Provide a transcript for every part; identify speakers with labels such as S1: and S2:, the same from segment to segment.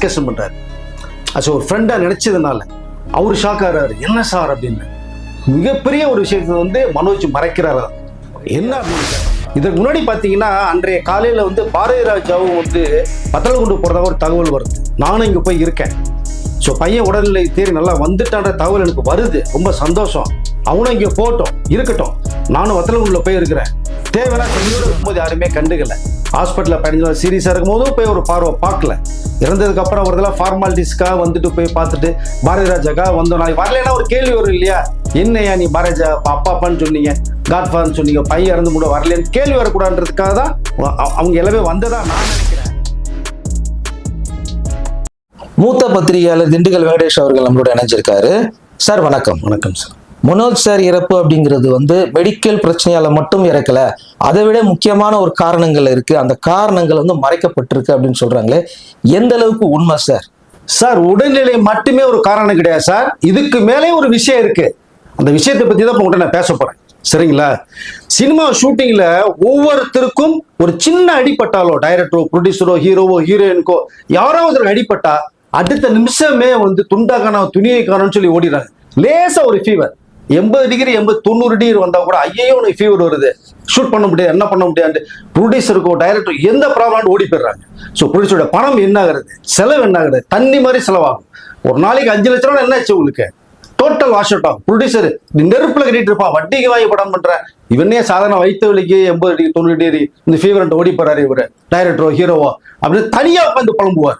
S1: Discussion பண்ணுறாரு அது ஒரு ஃப்ரெண்டாக நினச்சதுனால அவர் ஷாக் ஆகிறாரு. என்ன சார் அப்படின்னு. மிகப்பெரிய ஒரு விஷயத்தை வந்து மனோஜ் மறைக்கிறாரு. என்ன அப்படின்னு இதுக்கு முன்னாடி பார்த்தீங்கன்னா அன்றைய காலையில் வந்து பாரதி ராஜாவும் வந்து பத்தலகுண்டு போகிறதா ஒரு தகவல் வருது. நானும் இங்கே போய் இருக்கேன். ஸோ பையன் உடல்நிலை தேறி நல்லா வந்துட்டான்ற தகவல் எனக்கு வருது. ரொம்ப சந்தோஷம். அவனும் இங்கே போட்டோம் இருக்கட்டும். நானும் வத்தலகுண்டில் போய் இருக்கிறேன். தேவையான செஞ்சோடு இருக்கும்போது யாருமே கண்டுக்கலை. ஹாஸ்பிட்டலில் பதினஞ்சு சீரியஸாக இருக்கும்போதும் போய் ஒரு பார்வை பார்க்கல. இறந்ததுக்கு அப்புறம் அவர்தெல்லாம் ஃபார்மாலிட்டிஸ்க்காக வந்துட்டு போய் பார்த்துட்டு பாரதி ராஜாக்காக வந்தோம். நான் வரலைன்னா ஒரு கேள்வி வரும் இல்லையா? என்னையா நீ பாரதிஜா அப்பா அப்பான்னு சொன்னீங்க காட் ஃபாதர்னு சொன்னீங்க பையன் இறந்து கூட வரலன்னு கேள்வி வரக்கூடாதுன்றதுக்காக தான் அவ- அவங்க எல்லாமே வந்ததா நான் நினைக்கிறேன்.
S2: மூத்த பத்திரிகையாளர் திண்டுக்கல் வெங்கடேஷ் அவர்கள் நம்மளோட இணைஞ்சிருக்காரு. சார் வணக்கம்.
S1: வணக்கம் சார்.
S2: மனோஜ் சார் இறப்பு அப்படிங்கிறது வந்து மெடிக்கல் பிரச்சனையால மட்டும் இறக்கல. அதை விட முக்கியமான ஒரு காரணங்கள் இருக்கு. அந்த காரணங்கள் வந்து மறைக்கப்பட்டிருக்கு அப்படின்னு சொல்றாங்களே. எந்த அளவுக்கு உண்மை சார்?
S1: சார் உடல்நிலை மட்டுமே ஒரு காரணம் கிடையாது சார். இதுக்கு மேலே ஒரு விஷயம் இருக்கு. அந்த விஷயத்தை பத்தி தான் உங்கள்கிட்ட நான் பேச போறேன். சரிங்களா? சினிமா ஷூட்டிங்ல ஒவ்வொருத்தருக்கும் ஒரு சின்ன அடிப்பட்டாலோ டைரக்டரோ ப்ரொடியூசரோ ஹீரோவோ ஹீரோயினுக்கோ யாரோ ஒருத்தர் அடிப்பட்டா அடுத்த நிமிஷமே வந்து துண்டாக்கான துணியை காணும்னு சொல்லி ஓடிடுறாங்க. லேசா ஒரு ஃபீவர் எண்பது டிகிரி எண்பது தொண்ணூறு டிகிரி வந்தால் கூட ஐயோ உனக்கு ஃபீவர் வருது. ஷூட் பண்ண முடியாது என்ன பண்ண முடியாது ப்ரொடியூசருக்கோ டைரக்டர் எந்த ப்ராப்ளம் ஓடி போயிடுறாங்க. ஸோ ப்ரொடியூசரோட பணம் என்ன ஆகுறது செலவு என்ன ஆகுறது தண்ணி மாதிரி செலவாகும். ஒரு நாளைக்கு அஞ்சு லட்ச ரூபா என்ன ஆச்சு உங்களுக்கு? டோட்டல் வாஷ் அவுட் ஆகும். ப்ரொடியூசர் நீ நெருப்புல கட்டிட்டு இருப்பான் வட்டிக்கு வாங்கி படம் பண்ணுறேன் இவனே சாதாரண வயிற்று வலிக்கு எண்பது டிகிரி தொண்ணூறு டிகிரி இந்த ஃபீவர் ஓடி போறாரு இவரு. டைரக்டரோ ஹீரோவோ அப்படின்னு தனியாக உட்காந்து புலம்புவார்.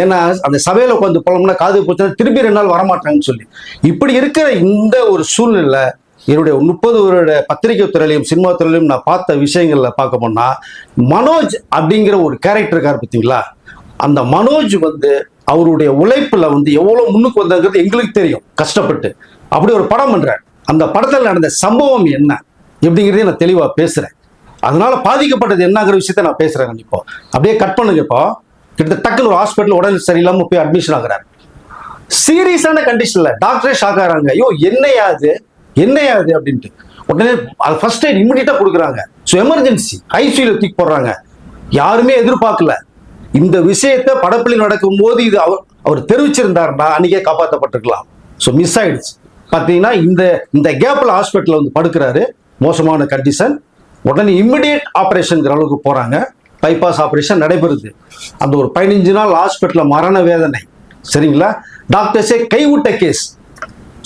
S1: ஏன்னா அந்த சபையில் உட்காந்து புலம்புனா காது போச்சுன்னா திரும்பி ரெண்டு நாள் வரமாட்டாங்கன்னு சொல்லி. இப்படி இருக்கிற இந்த ஒரு சூழ்நிலை என்னுடைய முப்பது வருட பத்திரிகை துறையிலையும் சினிமா துறையிலையும் நான் பார்த்த விஷயங்களில் பார்க்க போனால் மனோஜ் அப்படிங்கிற ஒரு கேரக்டர் இருக்கார் பார்த்தீங்களா? அந்த மனோஜ் வந்து அவருடைய உழைப்பில் வந்து எவ்வளோ முன்னுக்கு வந்தாங்கிறது எங்களுக்கு தெரியும். கஷ்டப்பட்டு. அப்படி ஒரு படம் பண்ணுறார் அந்த படத்தில் நடந்த சம்பவம் என்ன? எப்படிங்கிறதே நான் தெளிவாக பேசுகிறேன் அதனால பாதிக்கப்பட்டது என்னங்கிற விஷயத்த நான் பேசுகிறேன் இப்போ அப்படியே கட் பண்ணுங்க இப்போ. கிட்டத்தட்ட டக்குனு ஒரு ஹாஸ்பிட்டல் உடல் சரியில்லாமல் போய் அட்மிஷன் ஆகுறாரு சீரியஸான கண்டிஷன்ல டாக்டரே ஷாக் ஆகிறாங்க. ஐயோ என்னையாது என்னையாது அப்படின்ட்டு. உடனே அது ஃபர்ஸ்ட் எய்ட் இமிடியட்டா கொடுக்குறாங்க. ஸோ எமர்ஜென்சி ஐசியூல தூக்கி போடுறாங்க. யாருமே எதிர்பார்க்கல. இந்த விஷயத்தை நடக்கும் நடக்கும்போது இது அவர் அவர் தெரிவிச்சிருந்தாருன்னா அன்னைக்கே காப்பாற்றப்பட்டிருக்கலாம் ஸோ மிஸ் ஆயிடுச்சு. பார்த்தீங்கன்னா இந்த இந்த கேப்பில் ஹாஸ்பிட்டலில் வந்து படுக்கிறாரு. மோசமான கண்டிஷன் உடனே இம்மிடியட் ஆப்ரேஷனுங்கிற அளவுக்கு போகிறாங்க பைபாஸ் ஆப்ரேஷன் நடைபெறுது. அந்த ஒரு பதினஞ்சு நாள் ஹாஸ்பிட்டலில் மரண வேதனை. சரிங்களா? டாக்டர்ஸே கைவிட்ட கேஸ்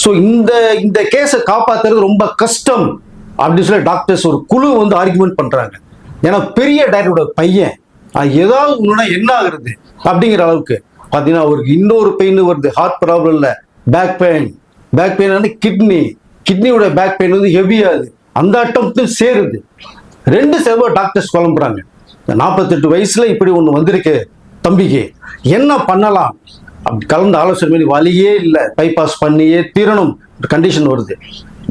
S1: ஸோ இந்த இந்த கேஸை காப்பாத்துறது ரொம்ப கஷ்டம் அப்படின்னு சொல்லி டாக்டர்ஸ் ஒரு குழு வந்து ஆர்குமெண்ட் பண்ணுறாங்க ஏன்னா பெரிய டாக்டரோட பையன் ஏதாவது ஒன்றுனா என்ன ஆகுறது அப்படிங்கிற அளவுக்கு. பார்த்தீங்கன்னா அவருக்கு இன்னொரு பெயின் வருது. ஹார்ட் ப்ராப்ளம் இல்லை. பேக் பெயின் பேக் பெயின் வந்து கிட்னி கிட்னியோட பேக் பெயின் வந்து ஹெவியாகுது அந்த அட்டம்ப்டும் சேருது. ரெண்டு சேவை டாக்டர்ஸ் குழம்புறாங்க. இந்த நாற்பத்தெட்டு வயசில் இப்படி ஒன்று வந்திருக்கு தம்பிக்கு. என்ன பண்ணலாம்? அப்படி கலந்து ஆலோசனை பண்ணி வழியே இல்லை. பைபாஸ் பண்ணியே தீரணும். கண்டிஷன் வருது.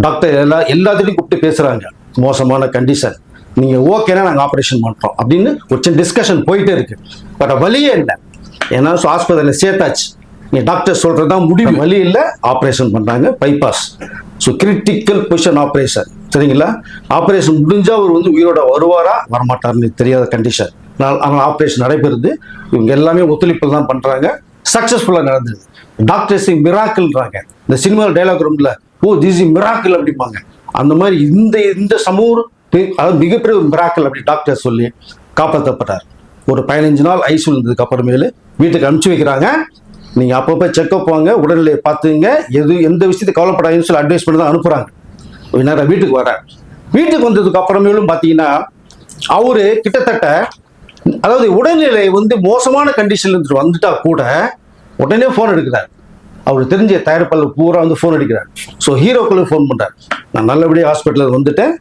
S1: டாக்டர் எல்லா எல்லாத்துட்டையும் கூப்பிட்டு பேசுகிறாங்க மோசமான கண்டிஷன் நீங்கள் ஓகேனா நாங்கள் ஆப்ரேஷன் பண்ணுறோம் அப்படின்னு ஒரு சின்ன டிஸ்கஷன் போயிட்டே இருக்கு. பட் வழியே இல்லை. ஏன்னா ஆஸ்பத்திரியில் சேர்த்தாச்சு. டாக்டர் சொல்றது தான் முடிவு. வழி இல்லை. ஆப்ரேஷன் பண்றாங்க. Bypass so critical position operation சரிங்களா? ஆப்ரேஷன் முடிஞ்சா அவர் வந்து உயிரோட வருவாரா? வரமாட்டார்னு தெரியாத கண்டிஷன் ஆனால் ஆப்ரேஷன் நடைபெறுது. இவங்க எல்லாமே ஒத்துழைப்பில் தான் பண்றாங்க. சக்சஸ்ஃபுல்லாக நடந்தது. டாக்டர்ஸ் மிராக்கிள்ன்றாங்க இந்த சினிமா டைலாக் ரூம்ல ஓ திஸ் இஸ் மிராக்கிள் அப்படிம்பாங்க. அந்த மாதிரி இந்த இந்த சமூக பெ- அதாவது மிகப்பெரிய ஒரு மிராக்கிள் அப்படி டாக்டர் சொல்லி காப்பாற்றப்பட்டார் ஒரு பதினஞ்சு நாள் ஐசியூ இருந்ததுக்கு அப்புறமேலு வீட்டுக்கு அனுப்பிச்சு வைக்கிறாங்க. நீங்கள் அப்பப்போ செக்அப் வாங்க உடல்நிலையை பார்த்துங்க எது எந்த விஷயத்தை கவலைப்படாதுன்னு சொல்லி அட்வைஸ் பண்ணி தான் அனுப்புகிறாங்க நேரம் வீட்டுக்கு வர வீட்டுக்கு வந்ததுக்கு அப்புறமேலும் பார்த்தீங்கன்னா அவர் கிட்டத்தட்ட அதாவது உடல்நிலை வந்து மோசமான கண்டிஷன்ல இருந்துட்டு வந்துட்டா கூட உடனே ஃபோன் எடுக்கிறார். அவர் தெரிஞ்ச தயாரிப்பாளர் பூரா வந்து ஃபோன் அடிக்கிறார். ஸோ ஹீரோக்களுக்கு ஃபோன் பண்ணுறார் நான் நல்லபடியாக ஹாஸ்பிட்டலில் வந்துட்டேன்.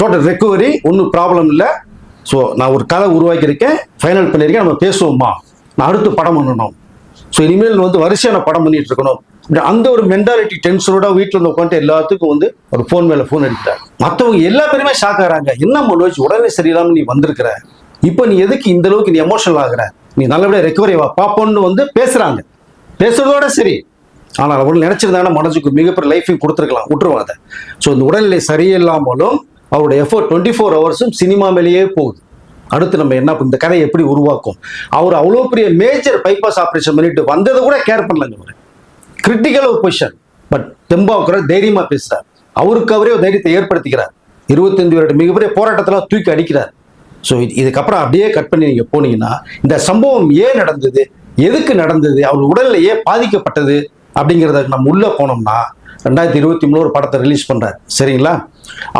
S1: டோட்டல் ரெக்கவரி ஒன்றும் ப்ராப்ளம் இல்லை. ஸோ நான் ஒரு கதை உருவாக்கியிருக்கேன். ஃபைனல் பண்ணியிருக்கேன். நம்ம பேசுவோமா? நான் அடுத்து படம் பண்ணணும். ஸோ இனிமேல் வந்து வரிசையான படம் பண்ணிட்டு இருக்கணும் அந்த ஒரு மென்டாலிட்டி டென்ஷனோட வீட்டில் வந்து உட்காந்து எல்லாத்துக்கும் வந்து ஒரு ஃபோன் மேலே ஃபோன் அடிக்கிறார் மற்றவங்க எல்லா பேருமே ஷாக் ஆகிறாங்க. என்ன மனோஜ் உடனே சரியில்லாமல் நீ வந்திருக்கிற? இப்போ நீ எதுக்கு இந்த அளவுக்கு நீ எமோஷனல் ஆகுற? நீ நல்லபடியாக ரெக்கவரி வா பாப்போன்னு வந்து பேசுகிறாங்க பேசுறதோட சரி. ஆனால் அவர்கள் நினைச்சிருந்தாங்கன்னா மனோஜுக்கு மிகப்பெரிய லைஃபையும் கொடுத்துருக்கலாம். விட்டுருவாங்க அதை. ஸோ இந்த உடல்நிலை சரியில்லாமலும் அவருடைய எஃபோர்ட் டுவெண்ட்டி ஃபோர் ஹவர்ஸும் சினிமா மேலேயே போகுது. அடுத்து நம்ம என்ன இந்த கதையை எப்படி உருவாக்கும்? அவர் அவ்வளோ பெரிய மேஜர் பைபாஸ் ஆப்ரேஷன் பண்ணிட்டு வந்ததை கூட கேர் பண்ணலங்க அவர். கிரிட்டிக்கல் ஒரு பொசிஷன் பட் தெம்பாவுக்குற தைரியமாக பேசுகிறார் அவருக்கு அவரே தைரியத்தை ஏற்படுத்திக்கிறார். இருபத்தஞ்சு வருட மிகப்பெரிய போராட்டத்தில் தூக்கி அடிக்கிறார். ஸோ இதுக்கப்புறம் அப்படியே கட் பண்ணி நீங்கள் போனீங்கன்னா இந்த சம்பவம் ஏன் நடந்தது? எதுக்கு நடந்தது? அவர் உடல்ல ஏன் பாதிக்கப்பட்டது அப்படிங்கிறத நம்ம உள்ளே போனோம்னா ரெண்டாயிரத்தி இருபத்தி மூணு ஒரு படத்தை ரிலீஸ் பண்ணுறார் சரிங்களா?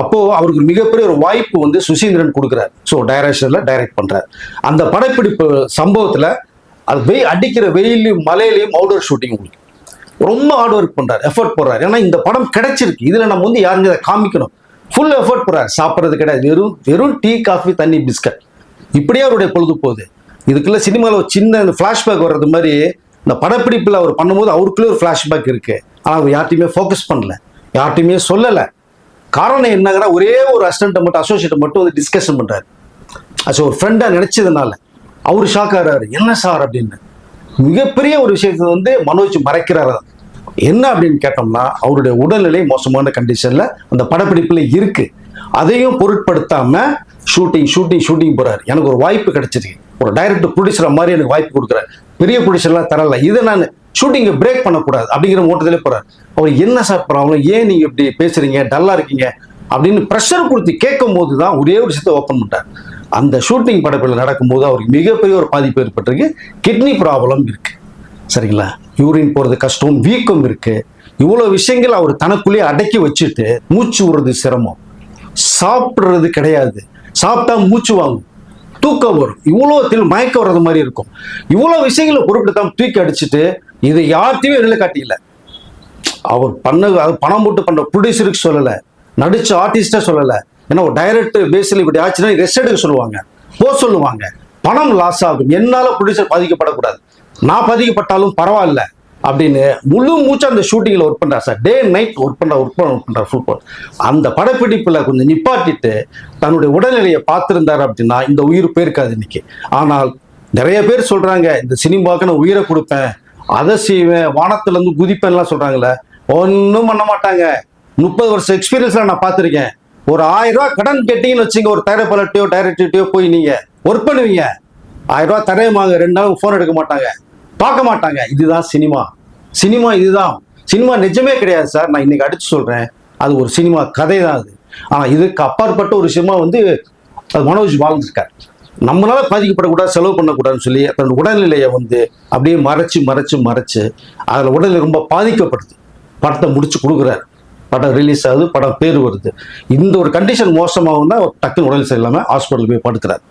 S1: அப்போ அவருக்கு மிகப்பெரிய ஒரு வாய்ப்பு வந்து சுசீந்திரன் கொடுக்குறாரு. ஸோ டைரக்ஷனில் டைரக்ட் பண்ணுறார் அந்த படப்பிடிப்பு சம்பவத்தில் அது வெய் அடிக்கிற வெயிலையும் மலையிலையும் அவுடோர் ஷூட்டிங் உங்களுக்கு. ரொம்ப ஹார்ட் ஒர்க் பண்ணுறாரு எஃபர்ட் போடுறாரு. ஏன்னா இந்த படம் கிடைச்சிருக்கு. இதில் நம்ம வந்து யாருங்க அதை காமிக்கணும். ஃபுல் எஃபர்ட் போடுறாரு. சாப்பிட்றது கிடையாது. வெறும் வெறும் டீ காஃபி தண்ணி பிஸ்கட் இப்படியே அவருடைய பொழுது போகுது. இதுக்குள்ளே சினிமாவில் ஒரு சின்ன இந்த ஃப்ளாஷ்பேக் வர்றது மாதிரி இந்த படப்பிடிப்பில் அவர் பண்ணும்போது அவருக்குள்ளே ஒரு ஃப்ளாஷ்பேக் இருக்குது ஆனால் அவர் யார்ட்டையுமே ஃபோக்கஸ் பண்ணல. யார்ட்டையுமே சொல்லலை. காரணம் என்னங்கன்னா ஒரே ஒரு அசிஸ்டண்ட்டை மட்டும் அசோசியேட்டை மட்டும் வந்து டிஸ்கஷன் பண்ணுறாரு அது ஒரு ஃப்ரெண்டாக நினச்சதுனால அவர் ஷாக் ஆகிறாரு. என்ன சார் அப்படின்னு. மிகப்பெரிய ஒரு விஷயத்தை வந்து மனோஜ் மறைக்கிறாரு. என்ன அப்படின்னு கேட்டோம்னா அவருடைய உடல்நிலை மோசமான கண்டிஷனில் அந்த படப்பிடிப்பில் இருக்குது அதையும் பொருட்படுத்தாமல் ஷூட்டிங் ஷூட்டிங் ஷூட்டிங் போறாரு. எனக்கு ஒரு வாய்ப்பு கிடைச்சிருக்கு. ஒரு டைரக்டர் ப்ரொடியூசர் மாதிரி எனக்கு வாய்ப்பு கொடுக்குறாரு. பெரிய ப்ரொடியூசர்லாம் தரல. இதை நான் ஷூட்டிங்கை பிரேக் பண்ணக்கூடாது. அப்படிங்கிற ஓட்டத்திலே போறாரு. அவர் என்ன சார் ப்ராப்ளம் ஏன் நீங்க இப்படி பேசுறீங்க? டல்லா இருக்கீங்க? அப்படின்னு ப்ரெஷர் கொடுத்து கேட்கும் போது தான் ஒரே ஒரு விஷயத்தை ஓப்பன் பண்ணிட்டார். அந்த ஷூட்டிங் படப்பில் நடக்கும்போது அவருக்கு மிகப்பெரிய ஒரு பாதிப்பு ஏற்பட்டிருக்கு. கிட்னி ப்ராப்ளம் இருக்குது சரிங்களா? யூரின் போகிறது கஷ்டம் வீக்கம் இருக்குது இவ்வளோ விஷயங்கள் அவர் தனக்குள்ளேயே அடக்கி வச்சுட்டு மூச்சு விடுறது சிரமம். சாப்பிட்றது கிடையாது. சாப்பிட்டா மூச்சு வாங்கும். தூக்கம் வரும். இவ்வளோ தில் மயக்க வர்றது மாதிரி இருக்கும். இவ்வளோ விஷயங்களை பொருட்படுத்தாமல் தூக்கி அடிச்சுட்டு இது யார்த்தையும் வெளியில் காட்டிக்கல அவர் பண்ண அது பணம் போட்டு பண்ண ப்ரொடியூசருக்கு சொல்லலை. நடிச்ச ஆர்டிஸ்டே சொல்லலை. ஏன்னா ஒரு டைரக்ட் பேஸில் இப்படி ஆச்சுன்னா ரெஸ்ட் எடுக்க சொல்லுவாங்க. போ சொல்லுவாங்க. பணம் லாஸ் ஆகும். என்னால் ப்ரொடியூசர் பாதிக்கப்படக்கூடாது. நான் பாதிக்கப்பட்டாலும் பரவாயில்ல அப்படின்னு முழு மூச்சு அந்த ஷூட்டிங்கில் ஒர்க் பண்ணுறா சார். டே நைட் ஒர்க் பண்ணுற ஒர்க் பண்ண ஒர்க் பண்ணுறார் ஃபுல் அந்த படப்பிடிப்பில் கொஞ்சம் நிப்பாட்டிட்டு தன்னுடைய உடல்நிலையை பார்த்துருந்தார் அப்படின்னா இந்த உயிர் போயிருக்காது இன்னைக்கு. ஆனால் நிறைய பேர் சொல்கிறாங்க இந்த சினிமாவுக்கு நான் உயிரை கொடுப்பேன். அதை செய்வேன். வானத்துலேருந்து குதிப்பேன்லாம் சொல்கிறாங்களே ஒன்றும் பண்ண மாட்டாங்க. முப்பது வருஷம் எக்ஸ்பீரியன்ஸில் நான் பார்த்துருக்கேன். ஒரு ஆயிரம் கடன் கேட்டீங்கன்னு வச்சுங்க ஒரு தயாரிப்பாளர்ட்டையோ டைரக்டர்கிட்டயோ போய் நீங்கள் ஒர்க் பண்ணுவீங்க. ஆயிரம் ரூபாய் தரையமாங்க ரெண்டு நாள் ஃபோன் எடுக்க மாட்டாங்க. பார்க்க மாட்டாங்க. இதுதான் சினிமா. சினிமா இதுதான். சினிமா நிஜமே கிடையாது சார். நான் இன்னைக்கு அடிச்சு சொல்கிறேன் அது ஒரு சினிமா கதை தான் அது. ஆனால் இதுக்கு அப்பாற்பட்ட ஒரு சினிமா வந்து அது மனோஜ் வாழ்ந்துருக்கார். நம்மளால பாதிக்கப்படக்கூடாது செலவு பண்ணக்கூடாதுன்னு சொல்லி தன் உடல்நிலையை வந்து அப்படியே மறைச்சு மறைச்சு மறைச்சு அதில் உடல்நிலை ரொம்ப பாதிக்கப்படுது. படத்தை முடிச்சு கொடுக்குறாரு. படம் ரிலீஸ் ஆகுது படம் பேர் வருது. இந்த ஒரு கண்டிஷன் மோசமாகும்னா டக்குன்னு உடல் சரியில்லாமல் ஹாஸ்பிட்டல் போய் படுக்கிறார்.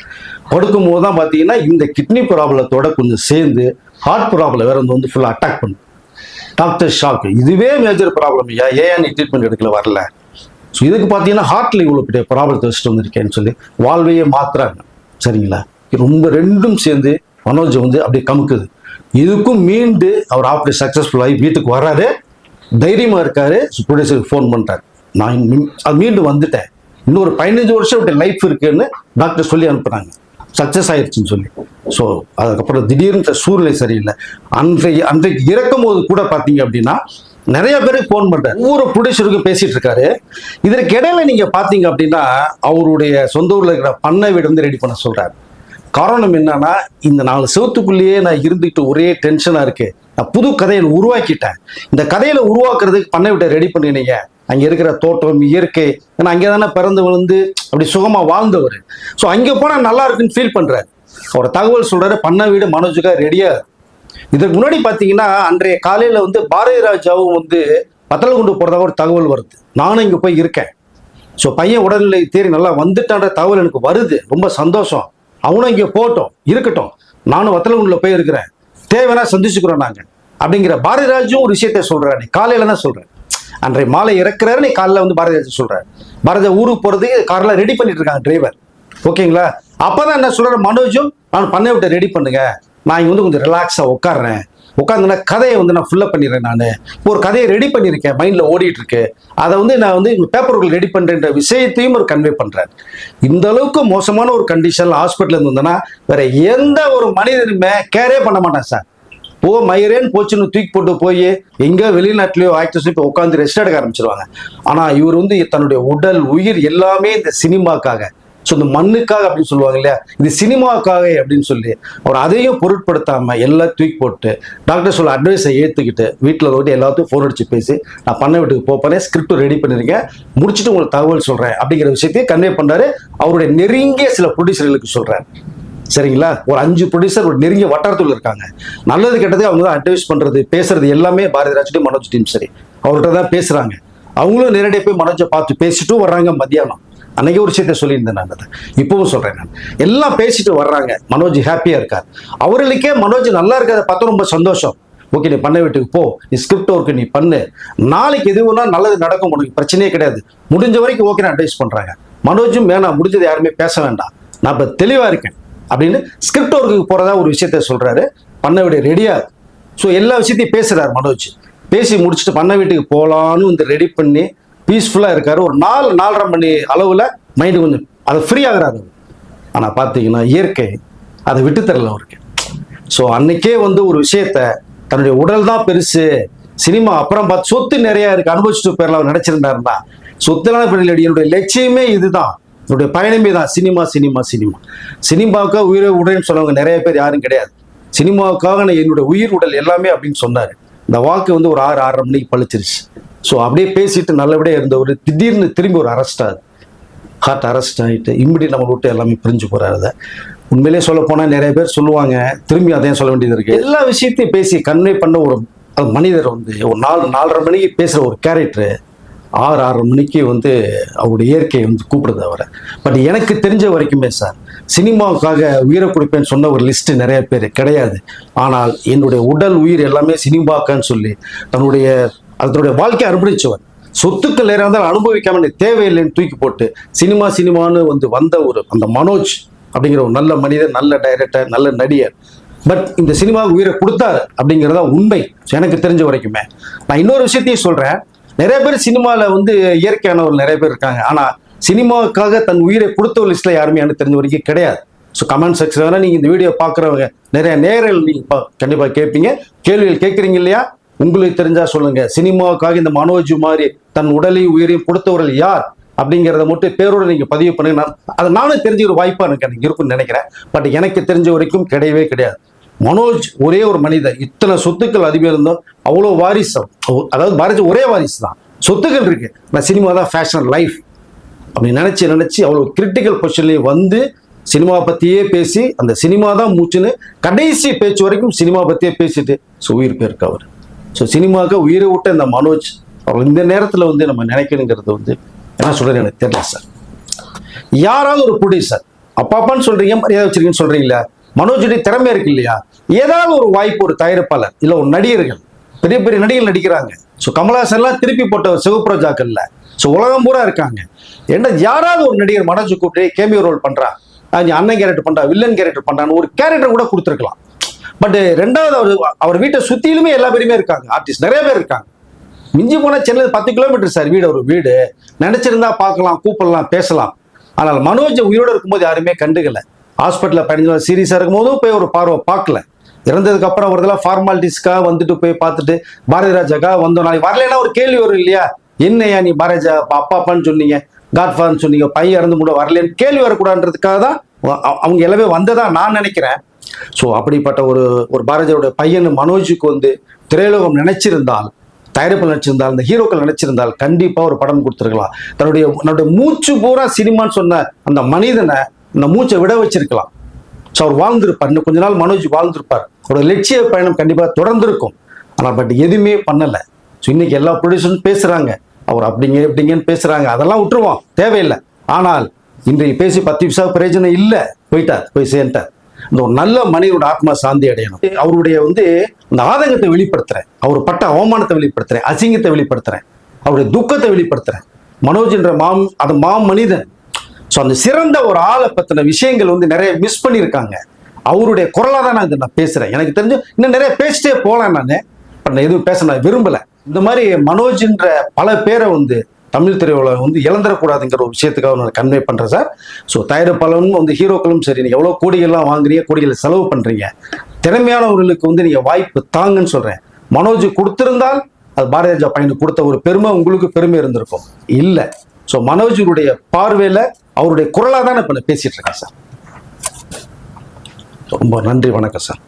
S1: படுக்கும் போது தான் பார்த்தீங்கன்னா இந்த கிட்னி ப்ராப்ளத்தோட கொஞ்சம் சேர்ந்து ஹார்ட் ப்ராப்ளம் வேற வந்து வந்து ஃபுல்லாக அட்டாக் பண்ணும் டாக்டர் ஷாக் இதுவே மேஜர் ப்ராப்ளம் ஐயா. ஏன் நீ ட்ரீட்மெண்ட் எடுக்கல வரல? ஸோ இதுக்கு பார்த்தீங்கன்னா ஹார்ட்ல இவ்வளோ பெரிய ப்ராப்ளத்தை வச்சுட்டு வந்திருக்கேன்னு சொல்லி வாழ்வையே மாத்துறாங்க. சரிங்களா? ரொம்ப ரெண்டும் சேர்ந்து மனோஜ் வந்து அப்படியே கமுக்குது. இதுக்கும் மீண்டு அவர் ஆப்ரேட் சக்ஸஸ்ஃபுல் ஆகி வீட்டுக்கு வர்றாரு தைரியமாக இருக்காரு. ப்ரொடியூசருக்கு ஃபோன் பண்ணிட்டார் நான் அது மீண்டும் வந்துட்டேன். ஒரு பதினஞ்சு வருஷம் அப்படி லைஃப் இருக்குன்னு டாக்டர் சொல்லி அனுப்புகிறாங்க சக்ஸஸ் ஆயிடுச்சுன்னு சொல்லி. ஸோ அதுக்கப்புறம் திடீர்னு சூழ்நிலை சரியில்லை. அன்றைக்கு அன்றைக்கு இறக்கும் போது கூட பார்த்தீங்க அப்படின்னா நிறைய பேருக்கு ஃபோன் பண்ணுறேன் ஒவ்வொரு ப்ரொடியூசருக்கும் பேசிட்டு இருக்காரு இதற்கு இடையில நீங்க பாத்தீங்க அப்படின்னா அவருடைய சொந்த ஊர்ல இருக்கிற பண்ணை வீடு வந்து ரெடி பண்ண சொல்றாரு. காரணம் என்னன்னா இந்த நாலு செவத்துக்குள்ளேயே நான் இருந்துட்டு ஒரே டென்ஷனா இருக்கு. நான் புது கதையை உருவாக்கிட்டேன். இந்த கதையில உருவாக்குறதுக்கு பண்ணை வீட்டை ரெடி பண்ணினீங்க. அங்கே இருக்கிற தோட்டம் இயற்கை ஏன்னா அங்கே தானே பிறந்து விழுந்து அப்படி சுகமாக வாழ்ந்தவர். ஸோ அங்கே போனால் நல்லா இருக்குன்னு ஃபீல் பண்ணுறாரு அவரோட தகவல் சொல்கிறாரு பண்ணை வீடு மனோஜுக்காக ரெடியாக இதுக்கு முன்னாடி பார்த்தீங்கன்னா அன்றைய காலையில் வந்து பாரதி ராஜாவும் வந்து பத்தலகுண்டு போகிறதாக ஒரு தகவல் வருது. நானும் இங்கே போய் இருக்கேன். ஸோ பையன் உடல்நிலை தேறி நல்லா வந்துட்டான்ற தகவல் எனக்கு வருது. ரொம்ப சந்தோஷம். அவனும் இங்கே போகட்டும். இருக்கட்டும். நானும் வத்தலகுண்டில் போய் இருக்கிறேன். தேவைன்னா சந்திச்சுக்கிறோம் நாங்கள் அப்படிங்கிற பாரதிராஜும் ஒரு விஷயத்த சொல்றாரு. நீ காலையில் தான் சொல்கிறேன் அன்றைய மாலை இறக்குறாரு நீ காலைல வந்து பாரதிராஜ் சொல்கிறார் பாரதிராஜ் ஊருக்கு போறதுக்கு கார்ல ரெடி பண்ணிட்டு இருக்காங்க டிரைவர் ஓகேங்களா அப்பதான் என்ன சொல்கிற மனோஜும் நான் பண்ணை விட்டு ரெடி பண்ணுங்க. நான் இங்கே வந்து கொஞ்சம் ரிலாக்ஸாக உட்காடுறேன் உட்காந்துனா கதையை வந்து நான் ஃபுல்லப் பண்ணிடுறேன் நான். ஒரு கதையை ரெடி பண்ணியிருக்கேன். மைண்டில் ஓடிட்டு இருக்கு அதை வந்து நான் வந்து பேப்பர் ரெடி பண்ணுறேன்ற விஷயத்தையும் ஒரு கன்வே பண்ணுறேன் இந்த அளவுக்கு மோசமான ஒரு கண்டிஷனில் ஹாஸ்பிட்டலில் இருந்ததுன்னா வேற எந்த ஒரு மனிதனுமே கேரே பண்ண மாட்டேன் சார் போ மயிரேன்னு போச்சுன்னு தூக்கி போட்டு போய் எங்கேயோ வெளிநாட்டிலேயோ ஆக்டர்ஸும் இப்போ உட்காந்து ரெஸ்ட் எடுக்க ஆரம்பிச்சிருவாங்க. ஆனால் இவர் வந்து தன்னுடைய உடல் உயிர் எல்லாமே இந்த சினிமாக்காக ஸோ இந்த மண்ணுக்காக அப்படின்னு சொல்லுவாங்க இல்லையா இது சினிமாவுக்காக அப்படின்னு சொல்லி அவர் அதையும் பொருட்படுத்தாமல் எல்லாம் தூக்கி போட்டு டாக்டர் சொல்ல அட்வைஸை ஏற்றுக்கிட்டு வீட்டில் வந்து எல்லாத்தையும் ஃபோன் அடித்து பேசி நான் பண்ண வீட்டுக்கு போப்பேன் ஸ்கிரிப்ட் ரெடி பண்ணிருக்கேன். முடிச்சுட்டு உங்களுக்கு தகவல் சொல்கிறேன் அப்படிங்கிற விஷயத்தையும் கன்வே பண்ணார் அவருடைய நெருங்கிய சில ப்ரொடியூசர்களுக்கு சொல்றாரு. சரிங்களா? ஒரு அஞ்சு ப்ரொடியூசர் ஒரு நெருங்கிய வட்டாரத்தில் இருக்காங்க. நல்லது கெட்டது அவங்க தான் அட்வைஸ் பண்றது பேசுறது எல்லாமே பாரதி ராஜ் மனோஜ் டீம் சரி. அவர்கிட்ட தான் பேசுகிறாங்க அவங்களும் நேரடியாக போய் மனோஜை பார்த்து பேசிட்டும் வர்றாங்க மத்தியானம். அன்னைக்கு ஒரு விஷயத்த சொல்லியிருந்தேன் நான் அதை. இப்பவும் சொல்றேன் நான். எல்லாம் பேசிட்டு வர்றாங்க. மனோஜ் ஹாப்பியா இருக்கார். அவர்களுக்கே மனோஜ் நல்லா இருக்கிறத பார்த்து ரொம்ப சந்தோஷம். ஓகே நீ பண்ண வீட்டுக்கு போ. நீ ஸ்கிரிப்ட் ஒர்க்கு நீ பண்ணு. நாளைக்கு எதுவும்னா நல்லது நடக்கும். உனக்கு பிரச்சனையே கிடையாது. முடிஞ்ச வரைக்கும் ஓகே நான் அட்வைஸ் பண்றாங்க. மனோஜும் வேணாம் முடிஞ்சது யாருமே பேச வேண்டாம். நான் இப்போ தெளிவாக இருக்கேன். அப்படின்னு ஸ்கிரிப்ட் ஒர்க்குக்கு போகிறதா ஒரு விஷயத்த சொல்கிறாரு பண்ண வீடு ரெடியாக ஸோ எல்லா விஷயத்தையும் பேசுகிறார் மனோஜ். பேசி முடிச்சுட்டு பண்ண வீட்டுக்கு போகலான்னு வந்து ரெடி பண்ணி பீஸ்ஃபுல்லாக இருக்கார். ஒரு நாலு நாலரை மணி அளவில் மைண்டு கொஞ்சம் அதை ஃப்ரீ ஆகுறாரு ஆனால் பார்த்தீங்கன்னா இயற்கை அதை விட்டு தரல அவருக்கு. ஸோ அன்னைக்கே வந்து ஒரு விஷயத்த தன்னுடைய உடல் தான் பெருசு. சினிமா அப்புறம் பார்த்து சொத்து நிறையா இருக்குது அனுபவிச்சுட்டு பேரில் அவர் நினைச்சிருந்தாருன்னா சொத்தலான பிள்ளை என்னுடைய லட்சியமே இதுதான். என்னுடைய பயணமே தான். Cinema cinema cinema. சினிமாவுக்காக உயிரை உடல்னு சொன்னவங்க நிறைய பேர் யாரும் கிடையாது. சினிமாவுக்காக நான் என்னுடைய உயிர் உடல் எல்லாமே அப்படின்னு சொன்னார். இந்த வாக்கு வந்து ஒரு ஆறு ஆறரை மணிக்கு பழிச்சிருச்சு. ஸோ அப்படியே பேசிட்டு நல்லபடியாக இருந்தவர் திடீர்னு திரும்பி ஒரு அரெஸ்ட் ஆகுது. ஹார்ட் அரெஸ்ட் ஆகிட்டு இம்மிடியட் நம்ம விட்டு எல்லாமே பிரிஞ்சு போகிறாரு அதை. உண்மையிலே சொல்ல போனால் நிறைய பேர் சொல்லுவாங்க திரும்பி அதையும் சொல்ல வேண்டியது இருக்குது எல்லா விஷயத்தையும் பேசி கன்வே பண்ண ஒரு மனிதர் வந்து ஒரு நாலு நாலரை மணிக்கு பேசுகிற ஒரு கேரக்டரு ஆறு ஆறு மணிக்கு வந்து அவருடைய இயற்கையை வந்து கூப்பிடுது அவரை. பட் எனக்கு தெரிஞ்ச வரைக்குமே சார் சினிமாவுக்காக உயிரை கொடுப்பேன்னு சொன்ன ஒரு லிஸ்ட் நிறைய பேர் கிடையாது. ஆனால் என்னுடைய உடல் உயிர் எல்லாமே சினிமாக்கான்னு சொல்லி தன்னுடைய அதனுடைய வாழ்க்கையை அர்ப்பணிச்சவர். சொத்துக்கள் நேரம் இருந்தால் அனுபவிக்காம எனக்கு தேவையில்லைன்னு தூக்கி போட்டு சினிமா சினிமான்னு வந்து வந்த ஒரு அந்த மனோஜ் அப்படிங்கிற ஒரு நல்ல மனிதர் நல்ல டைரக்டர் நல்ல நடிகர். பட் இந்த சினிமாவுக்கு உயிரை கொடுத்தாரு அப்படிங்கிறதா உண்மை. எனக்கு தெரிஞ்ச வரைக்குமே. நான் இன்னொரு விஷயத்தையும் சொல்றேன். நிறைய பேர் சினிமாவில் வந்து இயற்கையானவர் நிறைய பேர் இருக்காங்க. ஆனால் சினிமாவுக்காக தன் உயிரை கொடுத்த ஒரு லிஸ்ட்டில் யாருமே எனக்கு தெரிஞ்ச வரைக்கும் கிடையாது. ஸோ கமெண்ட் செக்ஷன் வேணால் நீங்கள் இந்த வீடியோ பார்க்குறவங்க நிறைய நேரில் நீங்கள் கண்டிப்பாக கேட்பீங்க. கேள்விகள் கேட்குறீங்க இல்லையா? உங்களுக்கு தெரிஞ்சா சொல்லுங்க. சினிமாவுக்காக இந்த மனோஜ் மாதிரி தன் உடலையும் உயிரையும் கொடுத்தவர்கள் யார்? அப்படிங்கிறத மட்டும் பேரோட நீங்க பதிவு பண்ணுங்க நான் அதை நானும் தெரிஞ்ச ஒரு வாய்ப்பா எனக்கு எனக்கு இருக்கும்னு நினைக்கிறேன். பட் எனக்கு தெரிஞ்ச வரைக்கும் கிடையவே கிடையாது. மனோஜ் ஒரே ஒரு மனிதர் இத்தனை சொத்துக்கள் அதிகம் இருந்தோம் அவ்வளோ வாரிசு. அதாவது பாரதி ஒரே வாரிசு தான். சொத்துக்கள் இருக்கு. நான் சினிமா தான் ஃபேஷன் லைஃப் அப்படி நினச்சி நினச்சி அவ்வளோ கிரிட்டிக்கல் பொசிஷன்லேயே வந்து சினிமா பற்றியே பேசி அந்த சினிமா தான் மூச்சுன்னு கடைசி பேச்சு வரைக்கும் சினிமா பற்றியே பேசிட்டு ஸோ உயிர் போயிருக்கு அவர். ஸோ சினிமாவுக்கு உயிரை விட்ட இந்த மனோஜ் அவர்கள் இந்த நேரத்தில் வந்து நம்ம நினைக்கணுங்கிறது வந்து என்ன சொல்றது எனக்கு தெரியல சார் யாராவது ஒரு ப்ரொடியூசர் அப்பாப்பான்னு சொல்றீங்க மரியாதை வச்சுருக்கீங்கன்னு சொல்கிறீங்களா மனோஜுடைய திறமை இருக்கு இல்லையா? ஏதாவது ஒரு வாய்ப்பு ஒரு தயாரிப்பாளர் இல்ல ஒரு நடிகர்கள் பெரிய பெரிய நடிகர்கள் நடிக்கிறாங்க. ஸோ கமலஹாசன்லாம் திருப்பி போட்ட ஒரு ஸோ உலகம் பூரா இருக்காங்க. என்ன யாராவது ஒரு நடிகர் மனோஜ் கூப்பிட்டு கேமியோ ரோல் பண்றா? நீ அண்ணன் கேரக்டர் பண்றா வில்லன் கேரக்டர் பண்ணுறான்னு ஒரு கேரக்டர் கூட கொடுத்துருக்கலாம். பட் eh, ரெண்டாவது அவர் அவர் வீட்டை சுற்றிலுமே எல்லா பேருமே இருக்காங்க. ஆர்டிஸ்ட் நிறைய பேர் இருக்காங்க. மிஞ்சி போனால் சென்னையில் பத்து கிலோமீட்டர் சார் வீடு ஒரு வீடு. நினச்சிருந்தா பார்க்கலாம் கூப்பிடலாம் பேசலாம். ஆனால் மனோஜ் உயிரோடு இருக்கும்போது யாருமே கண்டுக்கல. ஹாஸ்பிட்டலில் பதினஞ்சு சீரியஸாக இருக்கும்போதும் போய் ஒரு பார்வை பார்க்கல. இறந்ததுக்கு அப்புறம் அவர்களாம் ஃபார்மாலிட்டிஸ்க்காக வந்துட்டு போய் பார்த்துட்டு பாரதி ராஜாக்கா வந்தோம். நாளைக்கு வரலைன்னா ஒரு கேள்வி வரும் இல்லையா? என்னையா நீ பாரதிஜா அப்பா அப்பான்னு சொன்னீங்க காட்ஃபாதர்னு சொன்னீங்க பையன் இறந்து கூட வரலன்னு கேள்வி வரக்கூடாதுன்றதுக்காக தான் அவங்க எல்லாமே வந்ததா நான் நினைக்கிறேன். ஸோ அப்படிப்பட்ட ஒரு ஒரு பாரதியோட பையன் மனோஜுக்கு வந்து திரையுலகம் நினைச்சிருந்தால் தயாரிப்பு நினைச்சிருந்தால் இந்த ஹீரோக்கள் நினைச்சிருந்தால் கண்டிப்பா ஒரு படம் கொடுத்துருக்கலாம். தன்னுடைய தன்னுடைய மூச்சு பூரா சினிமான்னு சொன்ன அந்த மனிதனை அந்த மூச்சை விட வச்சிருக்கலாம். ஸோ அவர் வாழ்ந்திருப்பார். இன்னும் கொஞ்ச நாள் மனோஜ் வாழ்ந்திருப்பார். அவரோட லட்சிய பயணம் கண்டிப்பா தொடர்ந்து இருக்கும் ஆனால் பட் எதுவுமே பண்ணலை. ஸோ இன்னைக்கு எல்லா ப்ரொடியூசரும் பேசுறாங்க. அவர் அப்படிங்க இப்படிங்கன்னு பேசுறாங்க. அதெல்லாம் விட்டுருவோம். தேவையில்லை. ஆனால் இன்றைக்கு பேசி பத்து நிமிஷம் பிரயோஜனம் இல்லை. போயிட்டார். போய் சேர்ந்துட்டார். இந்த ஒரு நல்ல மனிதனோட ஆத்மா சாந்தி அடையணும். அவருடைய வந்து இந்த ஆதங்கத்தை வெளிப்படுத்துறேன். அவர் பட்ட அவமானத்தை வெளிப்படுத்துறேன். அசிங்கத்தை வெளிப்படுத்துறேன். அவருடைய துக்கத்தை வெளிப்படுத்துறேன். மனோஜ் என்ற மாம் அந்த மாம் மனிதன். ஸோ அந்த சிறந்த ஒரு ஆளை பத்தின விஷயங்கள் வந்து நிறைய மிஸ் பண்ணியிருக்காங்க. அவருடைய குரலாக தான் நான் இதை நான் பேசுறேன். எனக்கு தெரிஞ்சு இன்னும் நிறைய பேசிட்டே போகலாம் நான். இப்போ நான் எதுவும் பேச நான் விரும்பல. இந்த மாதிரி மனோஜ்ன்ற பல பேரை வந்து தமிழ் திரையுலகம் வந்து இழந்துடக்கூடாதுங்கிற ஒரு விஷயத்துக்காக நான் கன்வே பண்ணுறேன் சார். ஸோ தயாரிப்பாளரும் வந்து ஹீரோக்களும் சரி நீங்கள் எவ்வளோ கோடிகள்லாம் வாங்குறீங்க கோடிகளை செலவு பண்ணுறீங்க திறமையானவர்களுக்கு வந்து நீங்கள் வாய்ப்பு தாங்கன்னு சொல்கிறேன் மனோஜ் கொடுத்திருந்தால் அது பாரதிய ஜனதா பையனுக்கு கொடுத்த ஒரு பெருமை உங்களுக்கு பெருமை இருந்திருக்கும். இல்லை. ஸோ மனோஜருடைய பார்வையில் அவருடைய குரலாக தான் இப்போ நான் பேசிட்டு இருக்கேன் சார். ரொம்ப நன்றி வணக்கம் சார்.